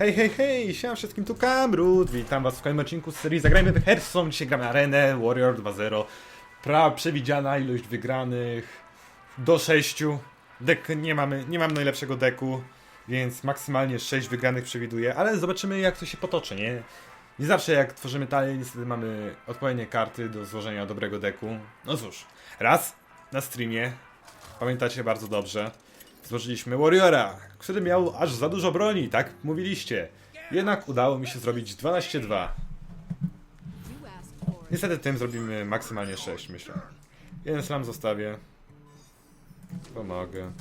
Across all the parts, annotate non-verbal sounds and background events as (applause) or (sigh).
Hej, hej, hej, siema wszystkim, tu Kamrut, witam was w kolejnym odcinku z serii Zagrajmy w Hearthstone, dzisiaj gramy arenę, Warrior 2.0, pra przewidziana ilość wygranych do 6, dek nie mamy, nie mam najlepszego deku, więc maksymalnie 6 wygranych przewiduję, ale zobaczymy jak to się potoczy, nie? Nie zawsze jak tworzymy talię, niestety mamy odpowiednie karty do złożenia dobrego deku. No cóż, raz na streamie, pamiętacie bardzo dobrze, złożyliśmy Warriora, który miał aż za dużo broni, tak mówiliście. Jednak udało mi się zrobić 12-2. Niestety tym zrobimy maksymalnie 6, myślę. Jeden slam zostawię. Pomogę.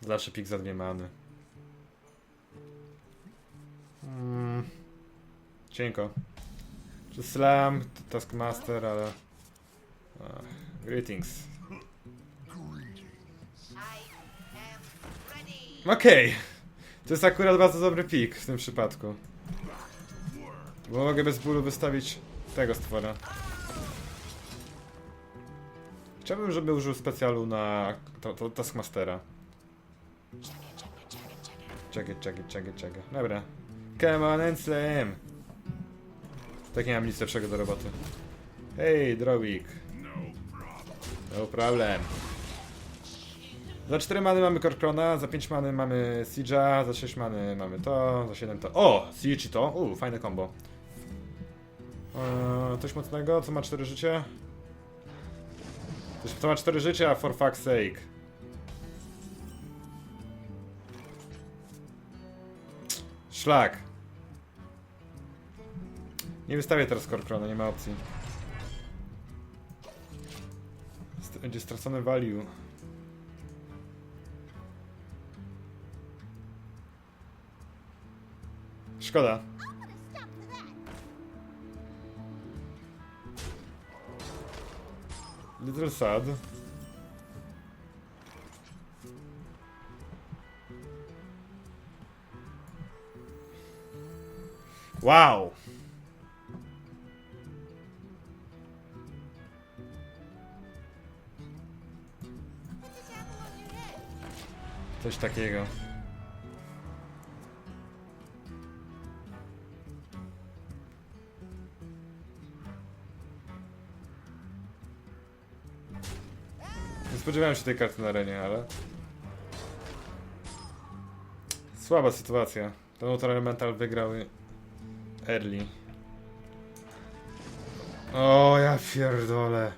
Zawsze pik za dwie many. Mm. Cienko. Czy slam, Taskmaster, ale... Ach, greetings. Okej. To jest akurat bardzo dobry pik w tym przypadku. Bo mogę bez bólu wystawić tego stwora. Chciałbym, żeby użył specjalu na to, to, Taskmastera. Czekaj, czekaj, czekaj, czekaj. Dobra. Come on and slam! Tak nie mam nic lepszego do roboty. Hej, Drawik. No problem. Za 4 many mamy Korkrona, za 5 many mamy Siege'a, za 6 many mamy to, za 7 to... O! Siege i to! Uuu, fajne combo. Eee, coś mocnego, co ma 4 życia? Coś, co ma 4 życia, for fuck's sake. Szlak. Nie wystawię teraz Korkrona, nie ma opcji. Będzie stracony value. Szkoda. Little sad. Wow! Coś takiego. Spodziewałem się tej karty na arenie, ale... Słaba sytuacja. Ten Outer Elemental wygrały early. O, ja pierdolę.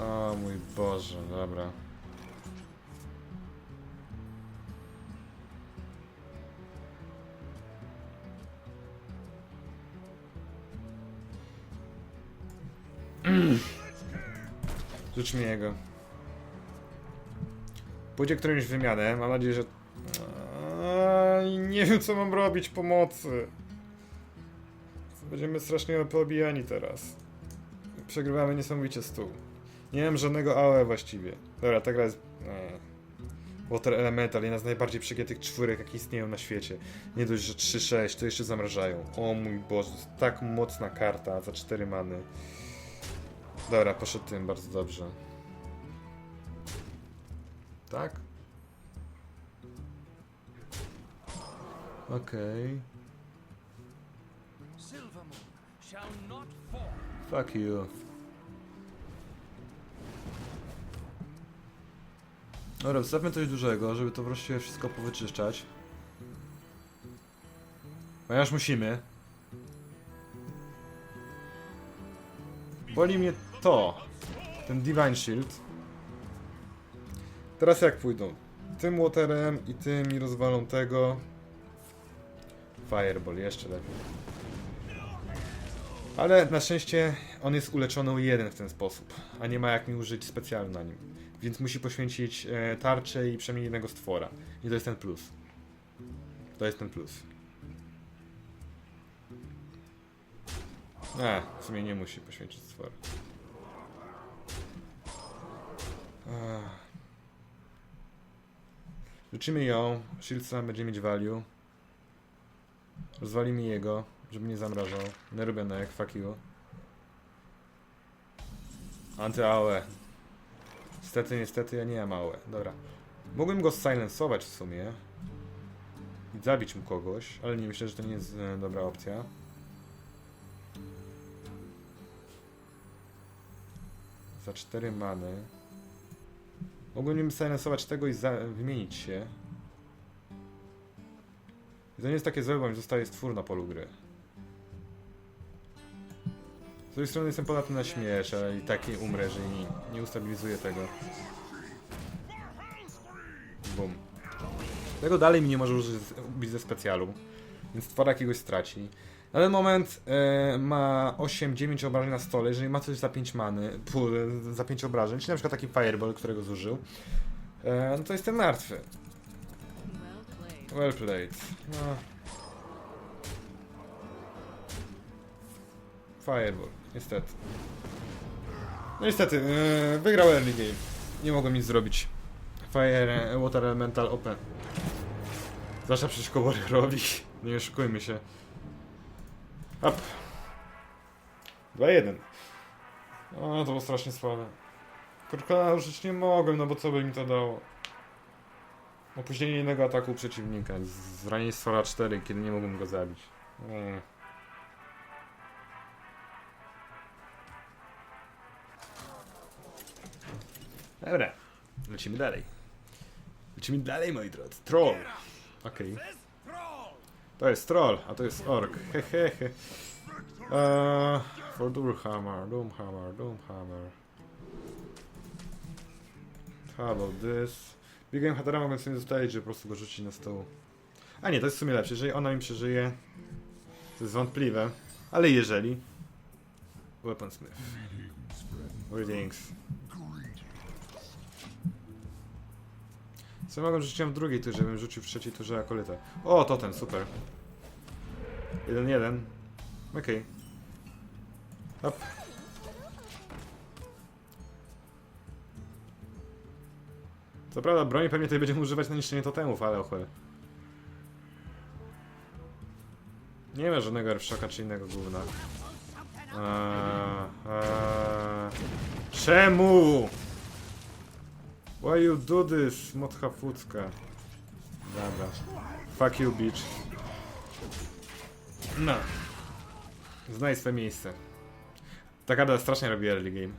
O mój Boże, dobra. Rzuć mi jego. Pójdzie którąś wymianę. Mam nadzieję, że. Aaaa, nie wiem, co mam robić. Pomocy. Będziemy strasznie poobijani teraz. Przegrywamy niesamowicie stół. Nie mam żadnego AOE właściwie. Dobra, ta gra jest. eee. Water Elemental, jedna z najbardziej przegiętych czwórek, jakie istnieją na świecie. Nie dość, że 3-6, to jeszcze zamrażają. O mój Boże, to jest tak mocna karta za 4 many. Dobra, poszedł tym bardzo dobrze. Tak? Okej. Fall. Fuck you. Dobra, wstawmy coś dużego, żeby to wreszcie wszystko powyczyszczać. Ponieważ musimy. Boli mnie to. Ten Divine Shield. Teraz jak pójdą? Tym waterem i tym mi rozwalą tego. Fireball, jeszcze lepiej. Ale na szczęście on jest uleczony jeden w ten sposób, a nie ma jak mi użyć specjalnie na nim. Więc musi poświęcić e, tarczę i przynajmniej jednego stwora. I to jest ten plus. To jest ten plus. E, w sumie nie musi poświęcić stwora. Rzucimy ją, Shield sam będzie mieć value. Rozwalimy jego, żeby nie zamrażał. Nerbenek, fuck you. Anty-AOE. Niestety, niestety ja nie mam małe. Dobra. Mógłbym go silensować w sumie. I zabić mu kogoś, ale nie myślę, że to nie jest e, dobra opcja. Za 4 many. Mogłem silensować tego i wymienić się. I to nie jest takie złe, bo mi zostaje stwór na polu gry. Z drugiej strony jestem ponad na śmierć, ale i tak umrę, że nie, nie ustabilizuję tego. Bum. Tego dalej mi nie może użyć, ubić ze specjalu, więc stwora jakiegoś straci. Na ten moment e, ma 8-9 obrażeń na stole, jeżeli ma coś za 5 many, pu, za 5 obrażeń, czyli na przykład taki fireball, którego zużył, e, no to jestem martwy. Well played. No. Fireball, niestety. No niestety, yy, wygrał early game. Nie mogłem nic zrobić. Fire, e, Water Elemental Open. Zwłaszcza przeciwko Warriorowi. Nie oszukujmy się. Up. 2-1. O, to było strasznie słabe. Kurka użyć nie mogłem, no bo co by mi to dało? Opóźnienie innego ataku przeciwnika. Zranienie stwora 4, kiedy nie mogłem go zabić. Nie. Dobra, lecimy dalej. Lecimy dalej, moi drodzy. Troll. Okej. To jest troll, a to jest ork. Hehehe. Eee, for Doomhammer, Doomhammer, Doomhammer. How about this? Biegiem Hadara mogę sobie zostawić, żeby po prostu go rzucić na stół. A nie, to jest w sumie lepsze. Jeżeli ona mi przeżyje, to jest wątpliwe. Ale jeżeli... Weaponsmith. Greetings. Co mogę rzucić w drugiej turze, bym rzucił w trzeciej turze akolytę. O, to ten, super. 1-1. Okej. Hop. Co prawda broni pewnie tutaj będziemy używać na niszczenie totemów, ale ochłe. Nie ma żadnego Airshocka czy innego gówna. Eee, eee, czemu? Why you do this, Motka Fucka? Dobra. Fuck you, bitch. No. Znaj swe miejsce. Ta karta strasznie robi early game.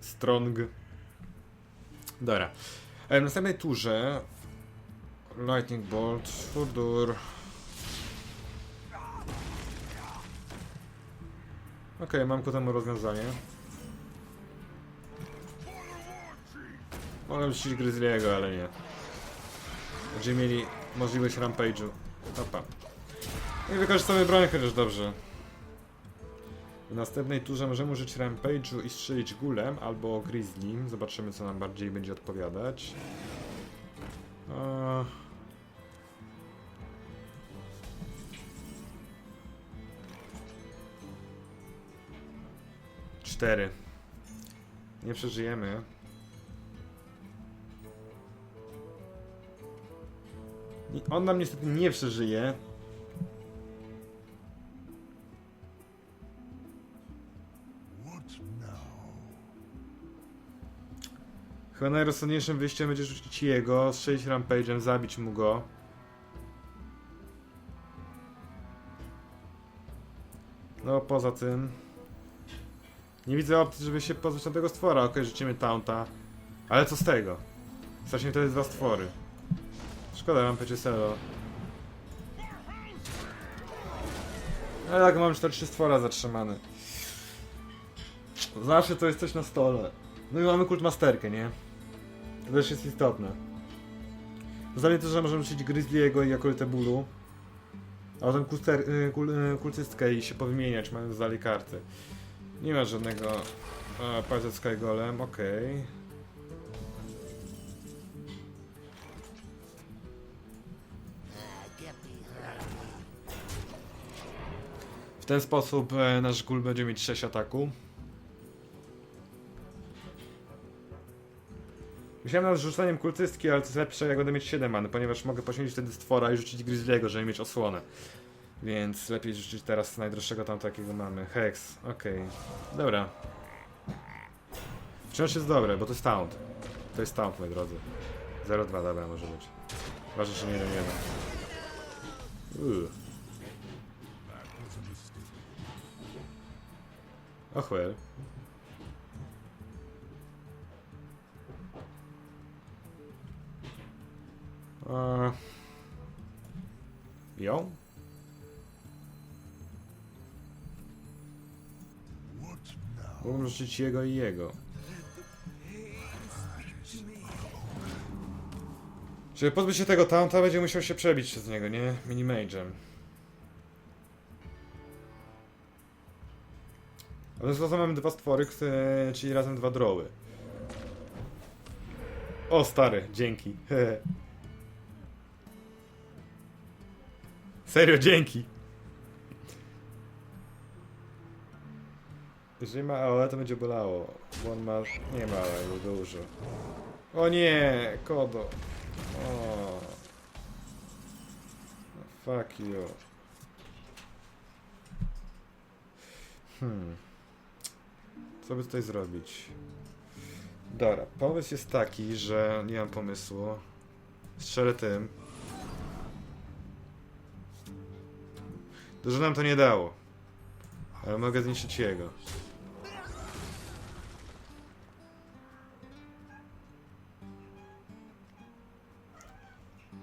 Strong. Dobra. E, W następnej turze Lightning Bolt, Fudur. Okej, mam ku temu rozwiązanie. Mogę rzucić Grizzly'ego, ale nie. Będziemy mieli możliwość rampage'u. Opa. I wykorzystamy broń chociaż dobrze. W następnej turze możemy użyć rampage'u i strzelić gulem albo grizzlym. Zobaczymy co nam bardziej będzie odpowiadać. Cztery. Nie przeżyjemy. On nam niestety nie przeżyje. Chyba najrozsądniejszym wyjściem będzie rzucić jego, strzelić rampage'em, zabić mu go. No poza tym... Nie widzę opcji, żeby się pozbyć na tego stwora. Okej, rzucimy taunta. Ale co z tego? Strasznie wtedy dwa stwory. Szkoda, rampage elo. Ale jak mam 4-3 stwora zatrzymane. Zawsze to jest coś na stole. No i mamy kult masterkę, nie? To też jest istotne. Za też, że możemy rzucić Grizzly'ego i Akolitę Bulu. A potem kulter, y, kul, y, kultystkę i się powymieniać, mając dalej karty. Nie ma żadnego a, Sky Golem, okej. W ten sposób e, nasz gul będzie mieć 6 ataku. Myślałem nad rzucaniem kultystki, ale to jest lepsze jak będę mieć 7 many, ponieważ mogę poświęcić wtedy stwora i rzucić Grizzly'ego, żeby mieć osłonę. Więc lepiej rzucić teraz najdroższego tam takiego mamy. Hex, okej. Dobra. Wciąż jest dobre, bo to jest taunt. To jest taunt, moi drodzy. 0-2, dobra, może być. Ważne, że nie 1 1 Och well. Eee. Ją? Rzucić jego i jego. Żeby pozbyć się tego taunta, będzie musiał się przebić przez niego, nie? Minimage'em. Ale znowu mamy dwa stwory, czyli razem dwa droły. O stary, dzięki. (laughs) Serio, dzięki. Jeżeli ma AOE, to będzie bolało. Bo on ma... Nie ma AOE, dużo. O nie, kodo. O. Fuck you. Hmm. Co by tutaj zrobić? Dobra, pomysł jest taki, że nie mam pomysłu. Strzelę tym. Dużo nam to nie dało. Ale mogę zniszczyć jego.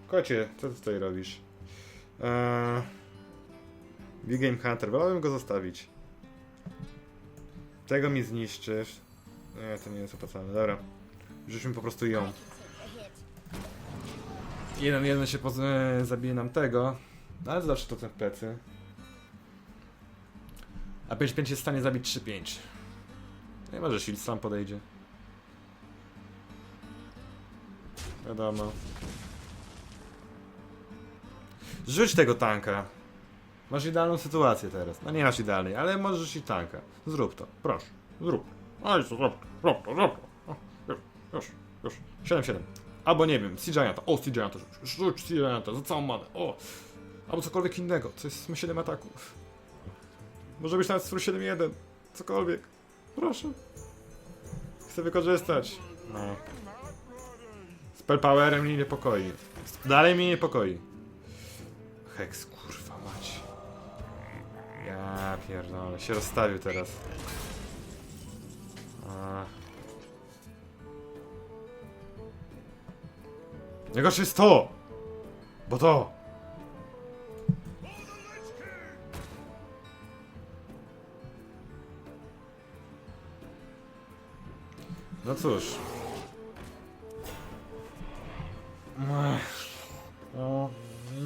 Kocie, co ty tutaj robisz? Eee... Big Game Hunter, wolałbym go zostawić. Tego mi zniszczysz. Nie, to nie jest opłacalne. Dobra. Rzućmy po prostu ją. Jeden, jeden się poz... e, zabije nam tego. No ale zawsze to ten w plecy. A 5-5 jest w stanie zabić 3-5. Nie może Shield sam podejdzie. Wiadomo. Rzuć tego tanka. Masz idealną sytuację teraz. No nie masz idealnej, ale możesz rzucić tanka. Zrób to. Proszę. Zrób. Oj, zrób to. Zrób to. Zrób to. Już, już, już. 7-7. Albo nie wiem, Sea. O, Sea rzuć. Sea Gianta za całą manę. O. Albo cokolwiek innego. Co jest 7 ataków. Może być nawet strój 7-1. Cokolwiek. Proszę. Chcę wykorzystać. No. Spell powerem mnie niepokoi. Dalej mnie niepokoi. Hex. Ja pierdolę, się rozstawił teraz. A. Najgorsze jest to! Bo to! No cóż. Ech. O,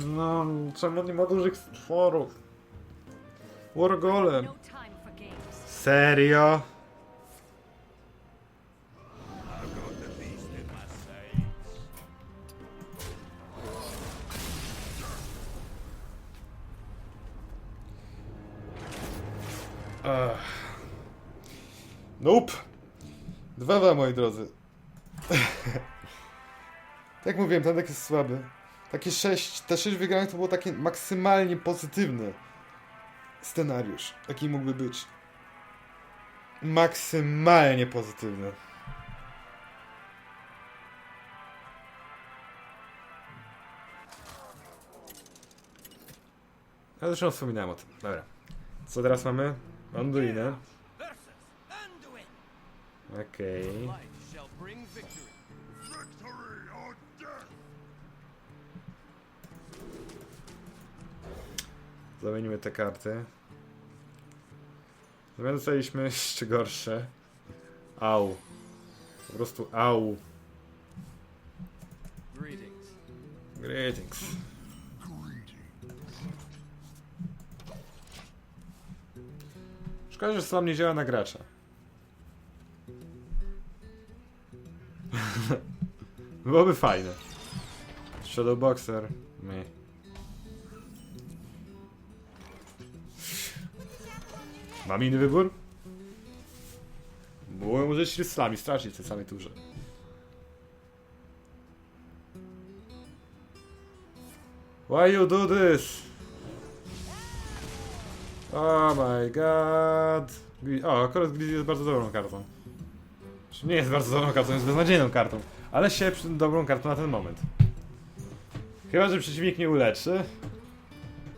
no, czemu nie ma dużych stworów? Wargolem. No. Serio? Nope. Dwa dwa, moi drodzy. (laughs) Jak mówiłem, ten deck jest słaby. Takie sześć, te sześć wygranych to było takie maksymalnie pozytywne scenariusz, jaki mógłby być. Maksymalnie pozytywny. Ja zresztą wspominałem o tym. Dobra. Co teraz mamy? Anduinę. Okej. Life Zamienimy te karty. Zamiast dostaliśmy (laughs) jeszcze gorsze. Au. Po prostu au. Greetings. Greetings. Szkoda, że slam nie działa na gracza. (laughs) Byłoby fajne. Shadowboxer. My. Mam inny wybór? Byłem użyć slami, strasznie w tej samej turze. Why you do this? Oh my god. O, akurat Grizz jest bardzo dobrą kartą. Znaczy, Nie jest bardzo dobrą kartą, jest beznadziejną kartą. Ale się przy- dobrą kartą na ten moment. Chyba, że przeciwnik nie uleczy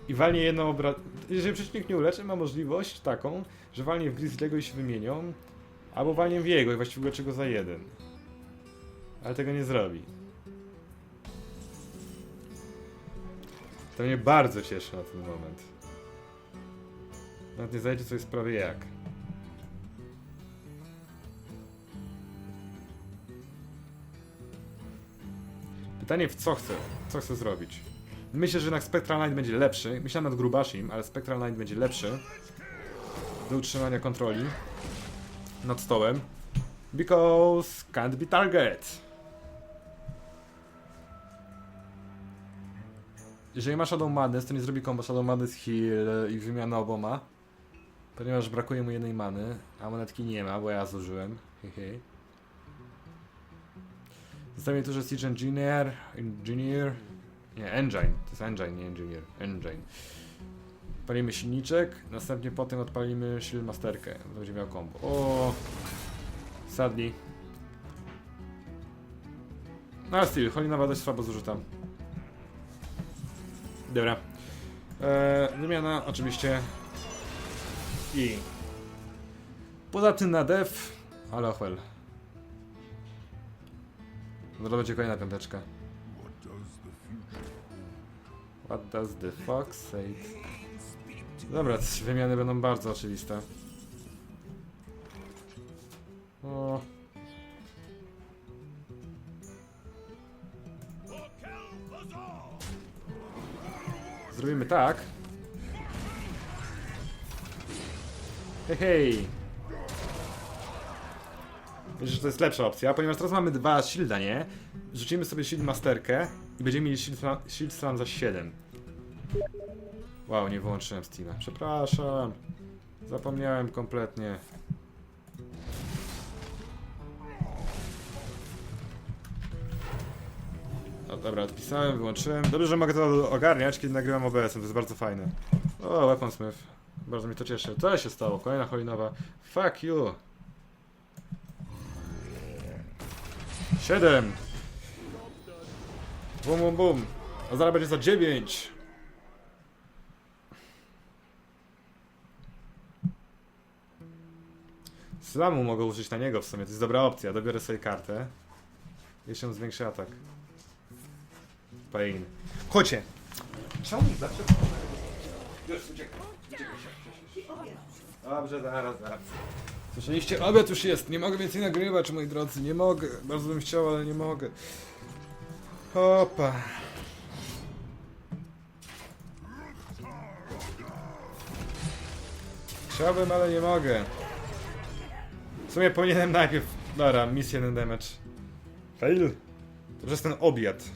i walnie jedną obra... Jeżeli przeciwnik nie uleczy, ma możliwość taką, że walnie w Grizzly'ego i się wymienią, albo walnie w jego i właściwie uleczy go za jeden. Ale tego nie zrobi. To mnie bardzo cieszy na ten moment. Nawet nie zdajecie sobie sprawy jak. Pytanie w co chcę, co chcę zrobić. Myślę, że jednak Spectral Knight będzie lepszy. Myślałem nad Grubashim, ale Spectral Knight będzie lepszy do utrzymania kontroli nad stołem. Because can't be target. Jeżeli ma Shadow Madness, to nie zrobi combo Shadow Madness heal i wymiana oboma. Ponieważ brakuje mu jednej many, a monetki nie ma, bo ja zużyłem. Hehe. Zostawię tu, że Siege Engineer, Engineer, nie, Engine, to jest Engine, nie Engineer, Engine. Palimy silniczek, następnie potem odpalimy Shield Masterkę, to będzie miał combo. O, sadly. No ale still, Holinowa dość słabo zużyta. Dobra. Eee, wymiana oczywiście. I. Poza tym na def, ale to będzie kolejna piąteczka. What does the fox say? Dobra, te wymiany będą bardzo oczywiste. O. Zrobimy tak. Hej, hej. Wiesz, że to jest lepsza opcja, ponieważ teraz mamy dwa shielda, nie? Rzucimy sobie shield masterkę i będziemy mieli shield, shield slam za 7. Wow, nie wyłączyłem Steama. Przepraszam. Zapomniałem kompletnie. No dobra, odpisałem, wyłączyłem. Dobrze, że mogę to ogarniać, kiedy nagrywam OBS-em, to jest bardzo fajne. O, Weaponsmith. Bardzo mi to cieszy. Co się stało? Kolejna holinowa. Fuck you. 7. Bum, bum, bum. A zaraz będzie za 9. Slamu mogę użyć na niego w sumie, to jest dobra opcja. Dobiorę sobie kartę. Jeszcze on zwiększy atak. Pain. Chodźcie! Czemu. Już, uciekaj. Dobrze, zaraz, zaraz. Słyszeliście? Obiad już jest. Nie mogę więcej nagrywać, moi drodzy. Nie mogę. Bardzo bym chciał, ale nie mogę. Opa. Chciałbym, ale nie mogę. W sumie powinienem najpierw... Dobra, misję jeden damage. Fail. To przez ten obiad.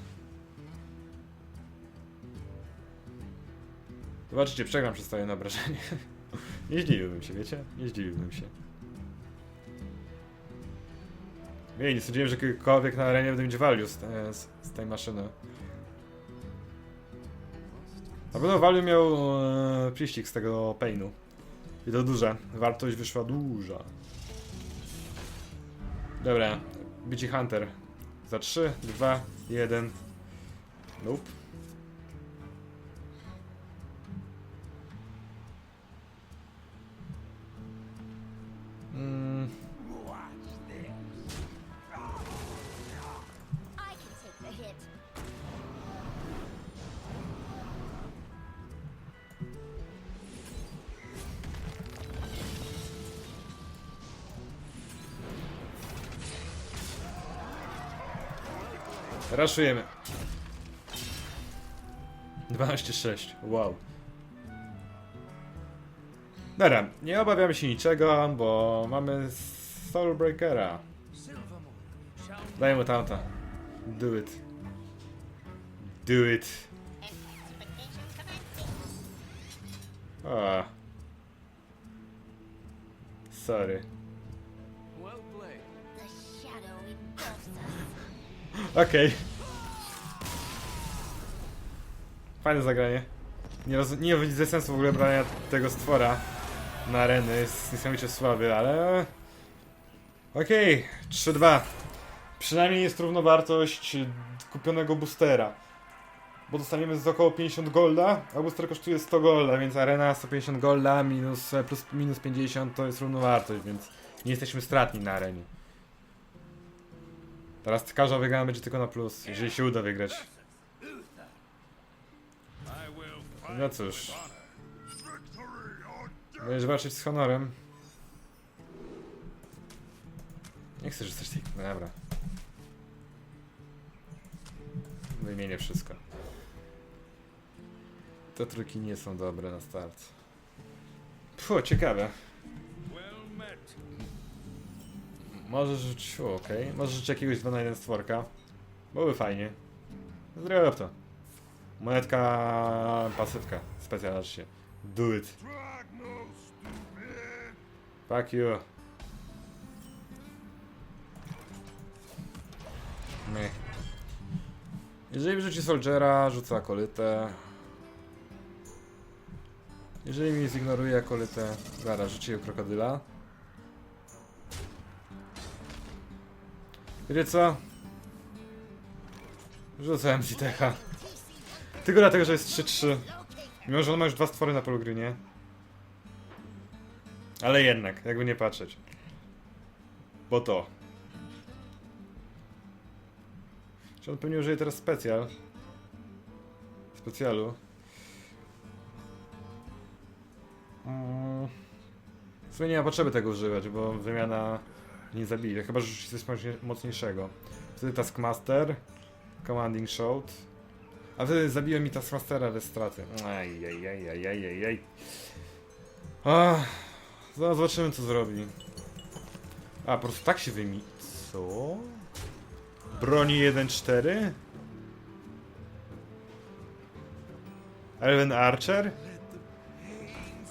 Zobaczycie, przegram przez to jedno obrażenie. (laughs) Nie zdziwiłbym się, wiecie? Nie zdziwiłbym się. Jej, nie sądziłem, że kiedykolwiek na arenie będę mieć value z, z, z tej maszyny. Na pewno value miał e, z tego painu. I to duże. Wartość wyszła duża. Dobra, bici Hunter. Za 3, 2, 1. Nope. Mm, Raszujemy. 12-6. Wow. Dobra, nie obawiamy się niczego, bo mamy Soulbreakera. Daj mu tamta. Do it. Do it. Sorry. Okej. Fajne zagranie. Nie, roz, nie widzę sensu w ogóle brania tego stwora na areny, jest niesamowicie słaby, ale... Okej, 3-2. Przynajmniej jest równowartość kupionego boostera. Bo dostaniemy z około 50 golda, a booster kosztuje 100 golda, więc arena 150 golda minus, plus minus 50 to jest równowartość, więc nie jesteśmy stratni na arenie. Teraz każda wygrana będzie tylko na plus, jeżeli się uda wygrać. No cóż. Będziesz walczyć z honorem. Nie chcę rzucać tej... No dobra. Wymienię wszystko. Te trójki nie są dobre na start. Pfu, ciekawe. Może rzucić... okej. Może rzucić jakiegoś 2 na 1 stworka. Byłoby fajnie. Zrób to. Monetka... pasywka. Specjalna się. Do it. Fuck you. Mech. Jeżeli wrzuci Soldiera, rzuca akolytę. Jeżeli mi zignoruje akolytę, zaraz rzuci krokodyla. Wiecie co? Rzucę MCTH. Tylko dlatego, że jest 3-3. Mimo, że on ma już dwa stwory na polu gry, nie? Ale jednak, jakby nie patrzeć. Bo to. Czy on pewnie użyje teraz specjal? Specjalu. Mm. W sumie nie ma potrzeby tego używać, bo wymiana nie zabije. Chyba, że rzuci coś mocniej- mocniejszego. Wtedy Taskmaster. Commanding Shout. A wtedy zabiłem mi Taskmastera bez straty. Ajajajajajajaj. Ach, zaraz zobaczymy co zrobi. A, po prostu tak się wymi... Co? Broni 1-4? Elven Archer?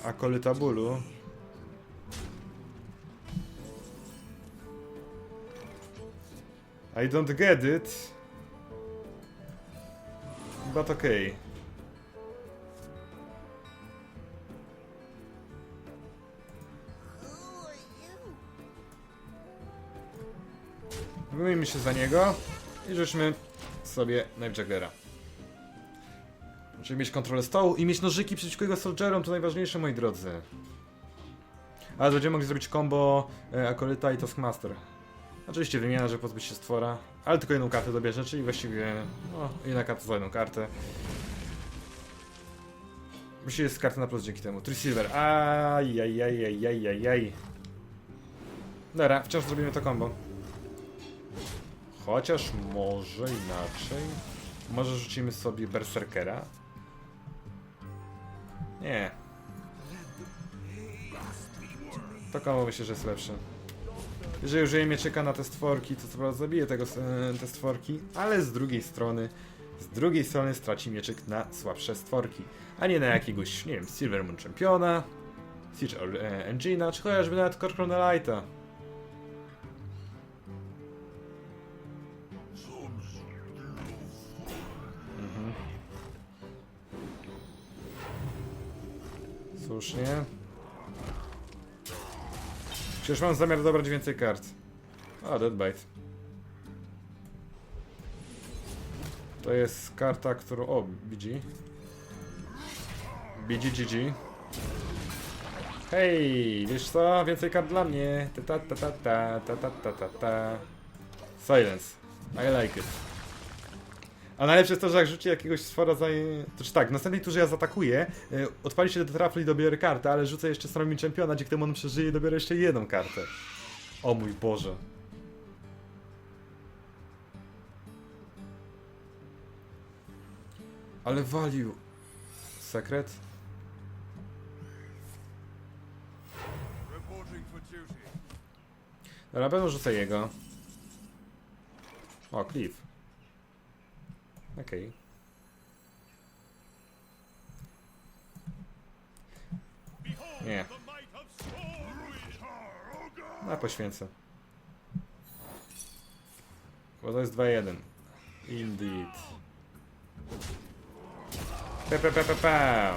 A Kolyta Bólu? I don't get it. But okay. Wymijmy się za niego i rzućmy sobie Knifejaggera. Żeby mieć kontrolę stołu i mieć nożyki przeciwko jego soldierom, to najważniejsze, moi drodzy. Ale będziemy mogli zrobić combo e, Akolyta i Taskmaster. Oczywiście wymiana, żeby pozbyć się stwora, ale tylko jedną kartę dobierze, czyli właściwie no, jedna karta za jedną kartę. Musi jest karta na plus dzięki temu. Three Silver. Ajajajajajajaj. Dobra, wciąż zrobimy to combo. Chociaż może inaczej. Może rzucimy sobie Berserkera? Nie. To komu myślę, że jest lepsze. Jeżeli użyję mieczyka na te stworki, to co prawda zabiję tego, e, te stworki, ale z drugiej strony, z drugiej strony straci mieczyk na słabsze stworki, a nie na jakiegoś, nie wiem, Silver Moon Championa, Siege e, Engine'a, czy chociażby nawet Corcrona Lighta. Słusznie. Przecież mam zamiar dobrać więcej kart. A, Deadbite. To jest karta, którą... O, BG. BGGG. Hej, wiesz co? Więcej kart dla mnie. Ta ta ta ta ta ta ta ta ta. Silence. I like it. A najlepsze jest to, że jak rzuci jakiegoś stwora za... To czy tak, w następnej turze ja zaatakuję, y, odpali się do trafli i dobiorę kartę, ale rzucę jeszcze stroną czempiona, dzięki temu on przeżyje i dobiorę jeszcze jedną kartę. O mój Boże. Ale walił. Sekret? Dobra, pewno rzucę jego. O, Cliff. Okej. Nie. No, poświęcę. Bo to jest 2-1. Indeed. Pe, pe, pe, pe, pe.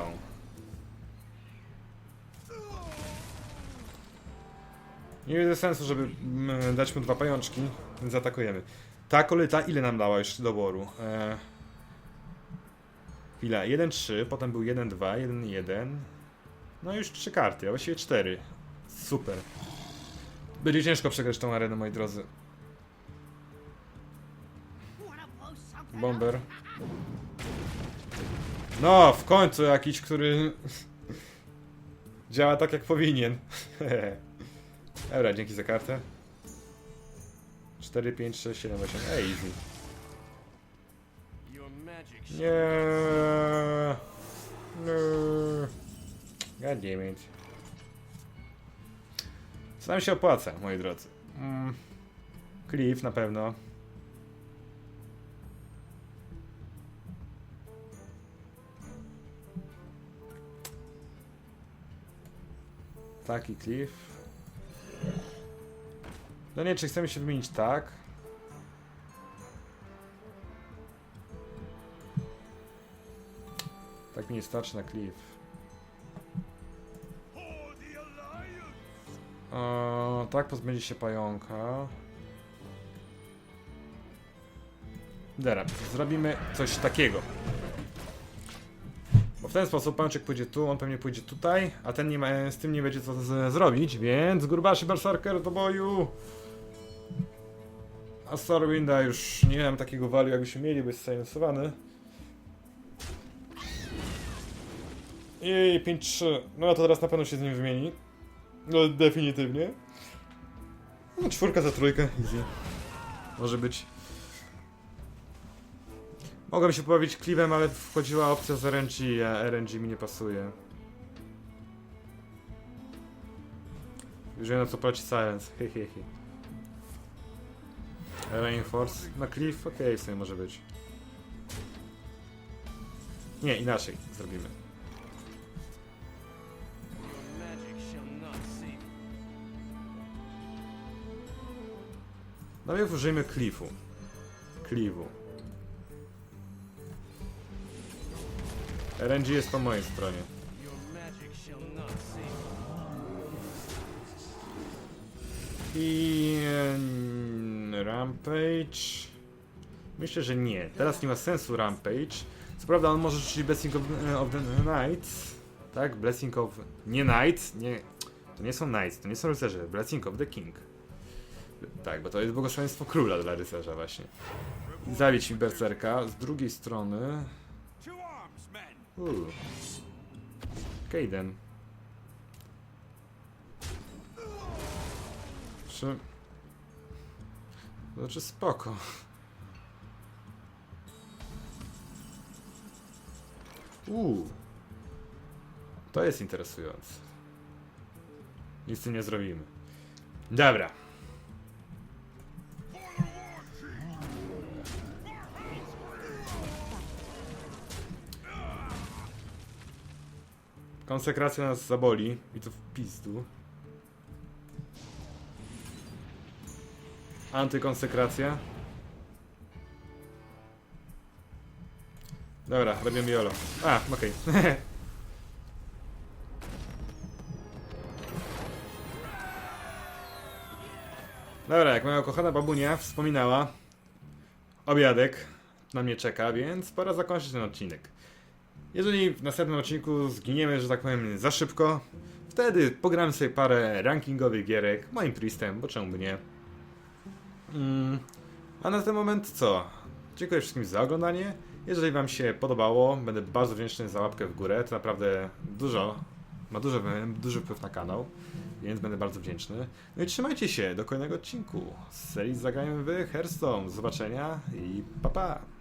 Nie widzę sensu, żeby mm, dać mu dwa pajączki, więc zaatakujemy. Ta kolyta ile nam dała jeszcze do boru? E... Chwila, 1-3, potem był 1-2, 1-1. No już trzy karty, a właściwie cztery. Super. Będzie ciężko przegrać tą arenę, moi drodzy. Bomber. No, w końcu jakiś, który (laughs) działa tak jak powinien. (laughs) Dobra, dzięki za kartę. 4, 5, 6, 7, 8. Ej, easy. Nie. Nie. God damn it. Co nam się opłaca, moi drodzy? Mm. Cliff na pewno. Taki Cliff. No nie, czy chcemy się wymienić tak? Mi nie starczy na Cliff. Eee, tak, pozbędzie się pająka. Dobra, zrobimy coś takiego. Bo w ten sposób pajączek pójdzie tu, on pewnie pójdzie tutaj, a ten nie ma, z tym nie będzie co z, zrobić, więc grubaszy berserker do boju! A Stormwinda już nie mam takiego value jakbyśmy mieli, bo jest silencowany. I 5-3. No to teraz na pewno się z nim wymieni. No definitywnie. No czwórka za trójkę. Easy. Może być. Mogłem się pobawić Clivem, ale wchodziła opcja z RNG, a RNG mi nie pasuje. Już wiem na co płaci Silence. Hehehe. Reinforce. Na Cliff? Okej, w sumie może być. Nie, inaczej zrobimy. Najpierw użyjmy Cliffu. Cliffu. RNG jest po mojej stronie. I... em, Rampage... Myślę, że nie. Teraz nie ma sensu Rampage. Co prawda on może rzucić Blessing of, of the Knights. Tak? Blessing of... Nie Knights, nie... To nie są Knights, to nie są rycerze. Blessing of the King. Tak, bo to jest błogosławieństwo króla dla rycerza właśnie. Zabić mi berserka. Z drugiej strony... Uuu. Kaden. Czy... Znaczy spoko. Uuu. To jest interesujące. Nic z tym nie zrobimy. Dobra. Konsekracja nas zaboli i to w pizdu. Antykonsekracja. Dobra, robimy jolo. A, okej. (laughs) Dobra, jak moja kochana babunia wspominała, obiadek na mnie czeka, więc pora zakończyć ten odcinek. Jeżeli w następnym odcinku zginiemy, że tak powiem, za szybko, wtedy pogram sobie parę rankingowych gierek moim Priestem, bo czemu by nie. Mm, a na ten moment co? Dziękuję wszystkim za oglądanie. Jeżeli Wam się podobało, będę bardzo wdzięczny za łapkę w górę. To naprawdę dużo, ma duży, duży wpływ na kanał, więc będę bardzo wdzięczny. No i trzymajcie się do kolejnego odcinku z serii Zagrajmy w Hearthstone. Do zobaczenia i pa pa!